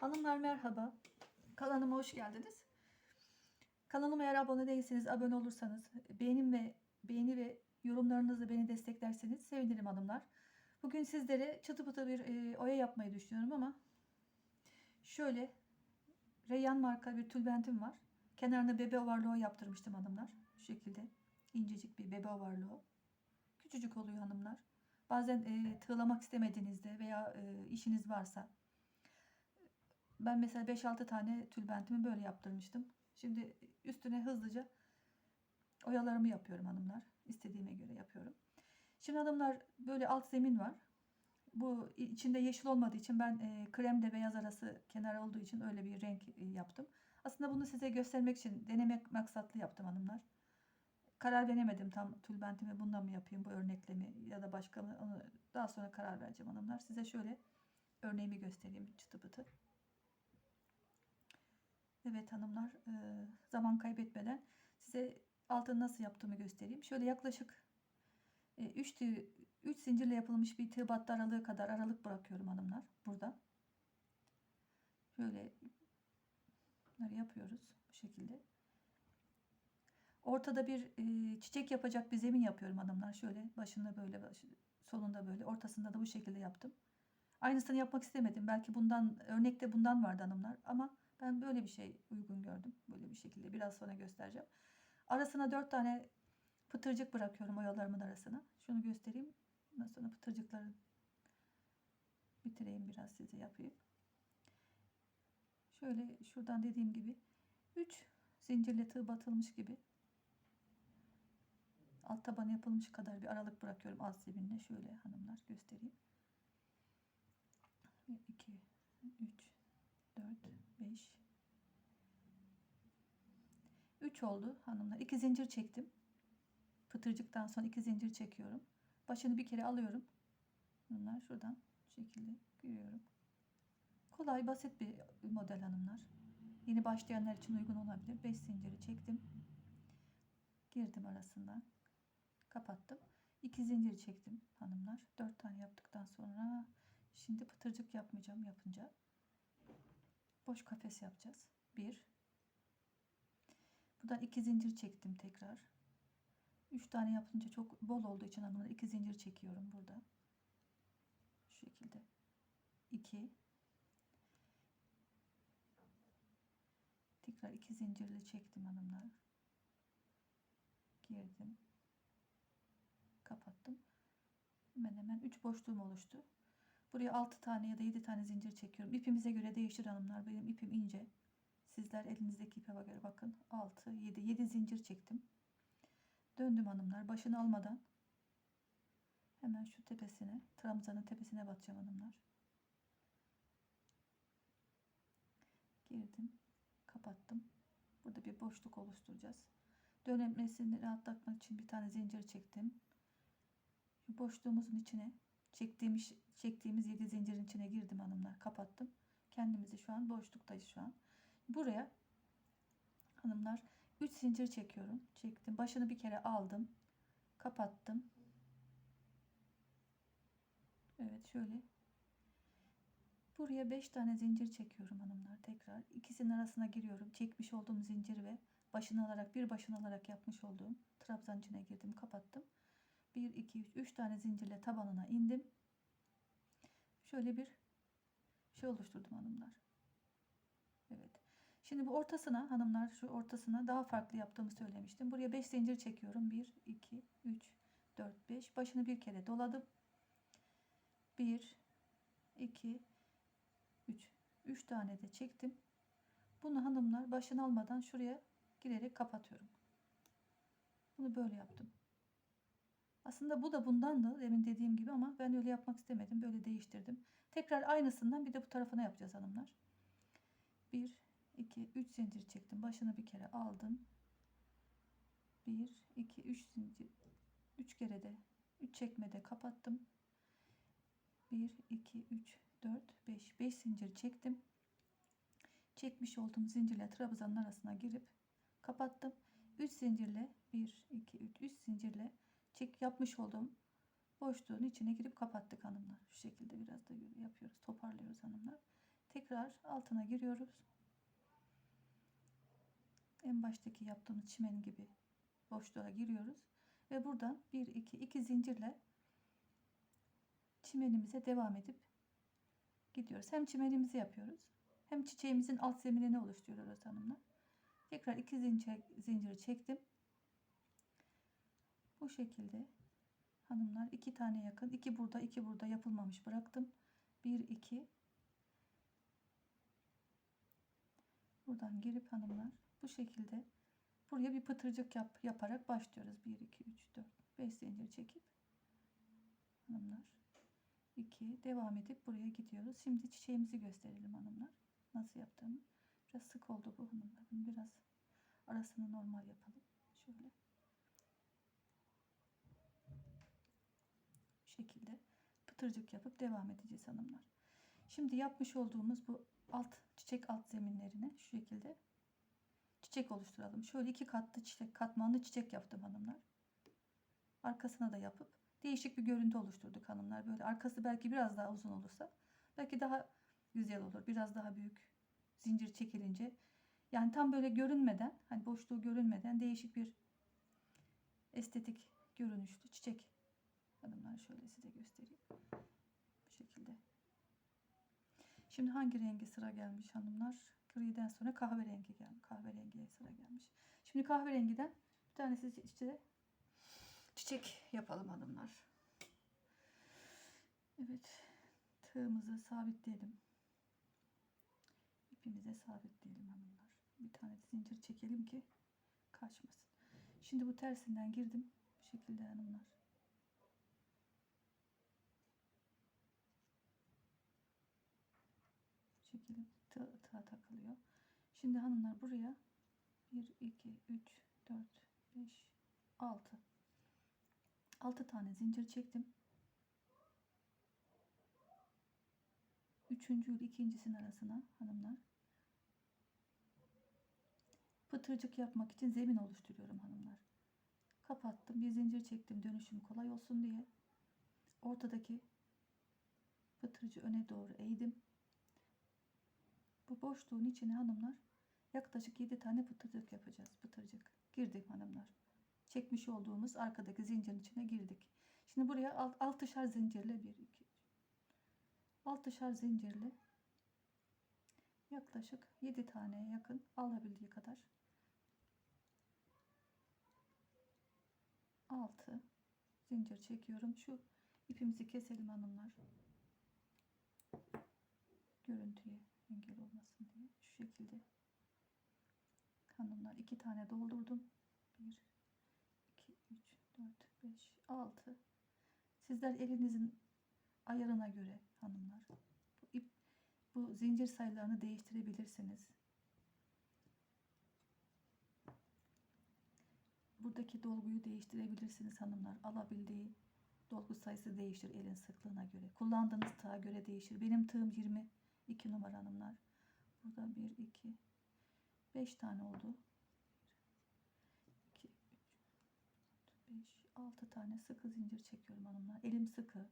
Hanımlar merhaba. Kanalıma hoş geldiniz. Kanalıma eğer abone değilseniz, abone olursanız, beğenim ve beğeni ve yorumlarınızla beni desteklerseniz sevinirim hanımlar. Bugün sizlere çıtı pıtı bir e, oya yapmayı düşünüyorum ama şöyle Reyyan marka bir tülbentim var. Kenarına bebe ovarlığı yaptırmıştım hanımlar. Şu şekilde incecik bir bebe ovarlığı. Küçücük oluyor hanımlar. Bazen e, tığlamak istemediğinizde veya e, işiniz varsa ben mesela 5-6 tane tülbentimi böyle yaptırmıştım. Şimdi üstüne hızlıca oyalarımı yapıyorum hanımlar. İstediğime göre yapıyorum. Şimdi hanımlar böyle alt zemin var. Bu içinde yeşil olmadığı için ben e, kremle beyaz arası kenar olduğu için öyle bir renk e, yaptım. Aslında bunu size göstermek için denemek maksatlı yaptım hanımlar. Karar veremedim tam tülbentimi bundan mı yapayım bu örnekle mi ya da başka mı onu daha sonra karar vereceğim hanımlar. Size şöyle örneğimi göstereyim çıtı pıtı. Evet hanımlar e, zaman kaybetmeden size altını nasıl yaptığımı göstereyim. Şöyle yaklaşık 3 e, 3 zincirle yapılmış bir tığ battı aralığı kadar aralık bırakıyorum hanımlar burada. Şöyle bunları yapıyoruz bu şekilde. Ortada bir e, çiçek yapacak bir zemin yapıyorum hanımlar. Şöyle başında böyle sonunda böyle ortasında da bu şekilde yaptım. Aynısını yapmak istemedim. Belki bundan örnekte bundan vardı hanımlar ama ben böyle bir şey uygun gördüm. Böyle bir şekilde biraz sonra göstereceğim. Arasına 4 tane pıtırcık bırakıyorum oyalarımın arasına. Şunu göstereyim. Ondan sonra pıtırcıkları bitireyim biraz size yapayım. Şöyle şuradan dediğim gibi 3 zincirle tığ batılmış gibi alt taban yapılmış kadar bir aralık bırakıyorum alt zeminle. Şöyle hanımlar göstereyim. 1, 2, 3, 4, 5, 3 oldu hanımlar. 2 zincir çektim. Pıtırcıktan sonra 2 zincir çekiyorum. Başını bir kere alıyorum. Bunlar şuradan şu şekilde giriyorum. Kolay basit bir model hanımlar. Yeni başlayanlar için uygun olabilir. 5 zinciri çektim. Girdim arasından. Kapattım. 2 zincir çektim hanımlar. 4 tane yaptıktan sonra şimdi pıtırcık yapmayacağım yapınca. Boş kafes yapacağız. 1 Buradan 2 zincir çektim tekrar. 3 tane yapınca çok bol olduğu için hanımlar 2 zincir çekiyorum burada. Şu şekilde. 2 Tekrar 2 zincirle çektim hanımlar. Girdim. Kapattım. Hemen hemen 3 boşluğum oluştu. Buraya 6 tane ya da 7 tane zincir çekiyorum. İpimize göre değişir hanımlar. Benim ipim ince. Sizler elinizdeki ipe göre bakın. 6, 7, 7 zincir çektim. Döndüm hanımlar. Başını almadan hemen şu tepesine, trabzanın tepesine batacağım hanımlar. Girdim. Kapattım. Burada bir boşluk oluşturacağız. Dönmesini rahatlatmak için bir tane zincir çektim. Şu boşluğumuzun içine çektiğimiz çektiğimiz 7 zincirin içine girdim hanımlar. Kapattım. Kendimizi şu an boşluktayız şu an. Buraya hanımlar 3 zincir çekiyorum. Çektim. Başını bir kere aldım. Kapattım. Evet şöyle. Buraya 5 tane zincir çekiyorum hanımlar. Tekrar ikisinin arasına giriyorum. Çekmiş olduğum zincir ve başını alarak bir başını alarak yapmış olduğum trabzan içine girdim. Kapattım. 1 2 3 3 tane zincirle tabanına indim. Şöyle bir şey oluşturdum hanımlar. Evet. Şimdi bu ortasına hanımlar şu ortasına daha farklı yaptığımı söylemiştim. Buraya 5 zincir çekiyorum. 1, 2, 3, 4, 5. Başını bir kere doladım. 1, 2, 3. 3 tane de çektim. Bunu hanımlar başını almadan şuraya girerek kapatıyorum. Bunu böyle yaptım. Aslında bu da bundandı demin dediğim gibi ama ben öyle yapmak istemedim. Böyle değiştirdim. Tekrar aynısından bir de bu tarafına yapacağız hanımlar. 1, 2, 3 zincir çektim. Başını bir kere aldım. 1, 2, 3 zincir. 3 kere de 3 çekmede kapattım. 1, 2, 3, 4, 5. 5 zincir çektim. Çekmiş olduğum zincirle trabzanın arasına girip kapattım. 3 zincirle 1, 2, 3, 3 zincirle çek yapmış olduğum boşluğun içine girip kapattık hanımlar. Şu şekilde biraz da yapıyoruz. Toparlıyoruz hanımlar. Tekrar altına giriyoruz. En baştaki yaptığımız çimen gibi boşluğa giriyoruz ve buradan 1 2 2 zincirle çimenimize devam edip gidiyoruz. Hem çimenimizi yapıyoruz hem çiçeğimizin alt zeminini oluşturuyoruz hanımlar. Tekrar iki zincir zinciri çektim. Bu şekilde hanımlar iki tane yakın, iki burada, iki burada yapılmamış bıraktım. 1 2 Buradan girip hanımlar bu şekilde buraya bir pıtırcık yap, yaparak başlıyoruz. 1 2 3 4 5 zincir çekip hanımlar 2 devam edip buraya gidiyoruz. Şimdi çiçeğimizi gösterelim hanımlar. Nasıl yaptığımı. Biraz sık oldu bu hanımların. Biraz arasını normal yapalım. Şöyle. Şekilde pıtırcık yapıp devam edeceğiz hanımlar. Şimdi yapmış olduğumuz bu alt çiçek alt zeminlerine şu şekilde çiçek oluşturalım. Şöyle iki katlı çiçek katmanlı çiçek yaptım hanımlar. Arkasına da yapıp değişik bir görüntü oluşturduk hanımlar. Böyle arkası belki biraz daha uzun olursa belki daha güzel olur. Biraz daha büyük zincir çekilince yani tam böyle görünmeden hani boşluğu görünmeden değişik bir estetik görünüşlü çiçek. Hanımlar şöyle size göstereyim. Bu şekilde. Şimdi hangi rengi sıra gelmiş hanımlar? Griden sonra kahverengi gelmiş. Kahverengiye sıra gelmiş. Şimdi kahverengiden bir tanesi işte çiçek yapalım hanımlar. Evet. Tığımızı sabitleyelim. İpimize sabitleyelim hanımlar. Bir tane zincir çekelim ki kaçmasın. Şimdi bu tersinden girdim. Bu şekilde hanımlar. Bu şekilde tığ, tığa takılıyor. Şimdi hanımlar buraya 1, 2, 3, 4, 5, 6. 6 tane zincir çektim. Üçüncü ile ikincisinin arasına hanımlar pıtırcık yapmak için zemin oluşturuyorum hanımlar. Kapattım. Bir zincir çektim dönüşüm kolay olsun diye. Ortadaki pıtırcı öne doğru eğdim. Bu boşluğun içine hanımlar yaklaşık 7 tane pıtırcık yapacağız. Pıtırcık. Girdik hanımlar. Çekmiş olduğumuz arkadaki zincirin içine girdik. Şimdi buraya alt, altışar zincirle 1 2 altışar zincirle yaklaşık 7 taneye yakın alabildiği kadar 6 zincir çekiyorum. Şu ipimizi keselim hanımlar. Görüntüye engel olmasın diye. Şu şekilde hanımlar iki tane doldurdum. 1 2 3 4 5 6 Sizler elinizin ayarına göre hanımlar bu ip bu zincir sayılarını değiştirebilirsiniz. Buradaki dolguyu değiştirebilirsiniz hanımlar. Alabildiği dolgu sayısı değişir elin sıklığına göre. Kullandığınız tığa göre değişir. Benim tığım 22 numara hanımlar. Burada 1, 2, 5 tane oldu. 2, 3, 5, 6 tane sıkı zincir çekiyorum hanımlar. Elim sıkı.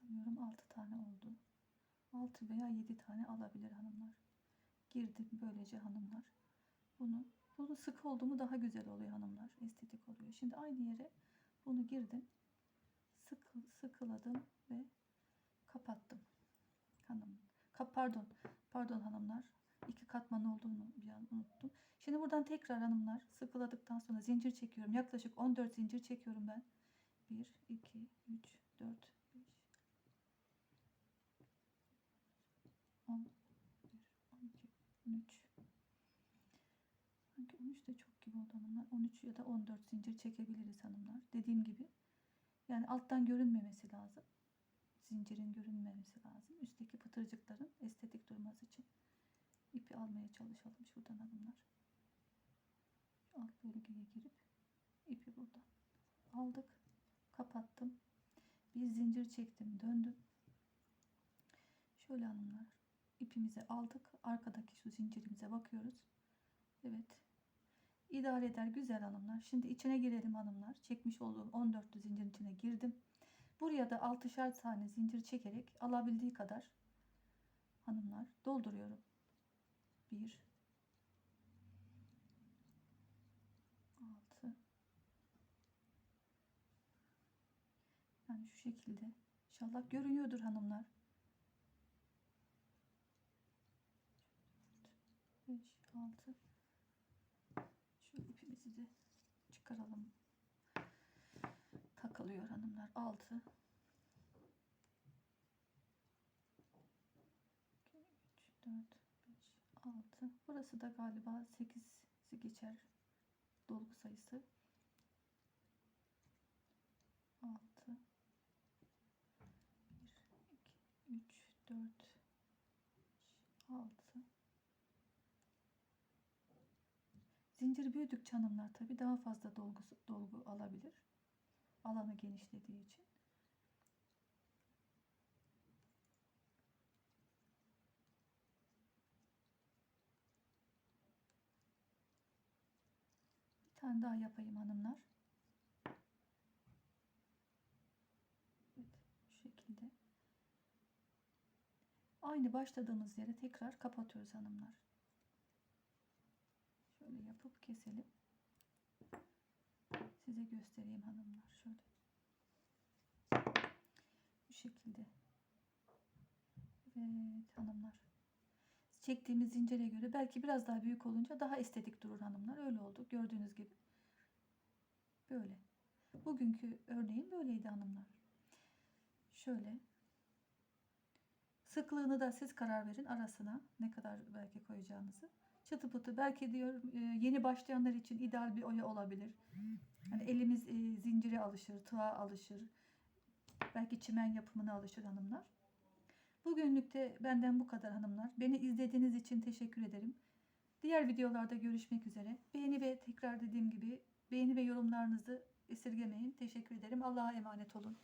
Sanıyorum 6 tane oldu. 6 veya 7 tane alabilir hanımlar. Girdim böylece hanımlar. Bunu bunu sık oldu mu daha güzel oluyor hanımlar. Estetik oluyor. Şimdi aynı yere bunu girdim. Sık, sıkıladım ve kapattım. Hanım. Kap, pardon. Pardon hanımlar. İki katman olduğunu bir an unuttum. Şimdi buradan tekrar hanımlar sıkıladıktan sonra zincir çekiyorum. Yaklaşık 14 zincir çekiyorum ben. 1, 2, 3, 4, 5, 10, 11, 12, 13, Sanki 13 de çok gibi oldu hanımlar. 13 ya da 14 zincir çekebiliriz hanımlar. Dediğim gibi. Yani alttan görünmemesi lazım. Zincirin görünmemesi lazım. Üstteki pıtırcıkların estetik durması için ipi almaya çalışalım şuradan hanımlar. Alt bölgeye girip ipi buradan aldık. Kapattım. Bir zincir çektim. Döndüm. Şöyle hanımlar. ipimizi aldık. Arkadaki şu zincirimize bakıyoruz. Evet. İdare eder güzel hanımlar. Şimdi içine girelim hanımlar. Çekmiş olduğum 14 zincirin içine girdim. Buraya da 6'şar tane zincir çekerek alabildiği kadar hanımlar dolduruyorum. 1 6 Yani şu şekilde. İnşallah görünüyordur hanımlar. 5 6 Şu ipimizi de çıkaralım. Takılıyor hanımlar. 6 2 3 4 5 6 Burası da galiba 8'i geçer dolgu sayısı. 6 1 2 3 4 5 6 Zincir büyüdükçe hanımlar tabi daha fazla dolgu, dolgu alabilir. Alanı genişlediği için. Bir tane daha yapayım hanımlar. Evet, şu şekilde. Aynı başladığımız yere tekrar kapatıyoruz hanımlar. Şöyle yapıp keselim. Size göstereyim hanımlar. Şöyle. Bu şekilde. Evet hanımlar. Çektiğimiz zincire göre belki biraz daha büyük olunca daha estetik durur hanımlar. Öyle oldu. Gördüğünüz gibi. Böyle. Bugünkü örneğim böyleydi hanımlar. Şöyle. Sıklığını da siz karar verin arasına. Ne kadar belki koyacağınızı çıtı pıtı belki diyorum e, yeni başlayanlar için ideal bir oya olabilir. Hani elimiz e, zincire alışır, tığa alışır. Belki çimen yapımına alışır hanımlar. Bugünlük de benden bu kadar hanımlar. Beni izlediğiniz için teşekkür ederim. Diğer videolarda görüşmek üzere. Beğeni ve tekrar dediğim gibi beğeni ve yorumlarınızı esirgemeyin. Teşekkür ederim. Allah'a emanet olun.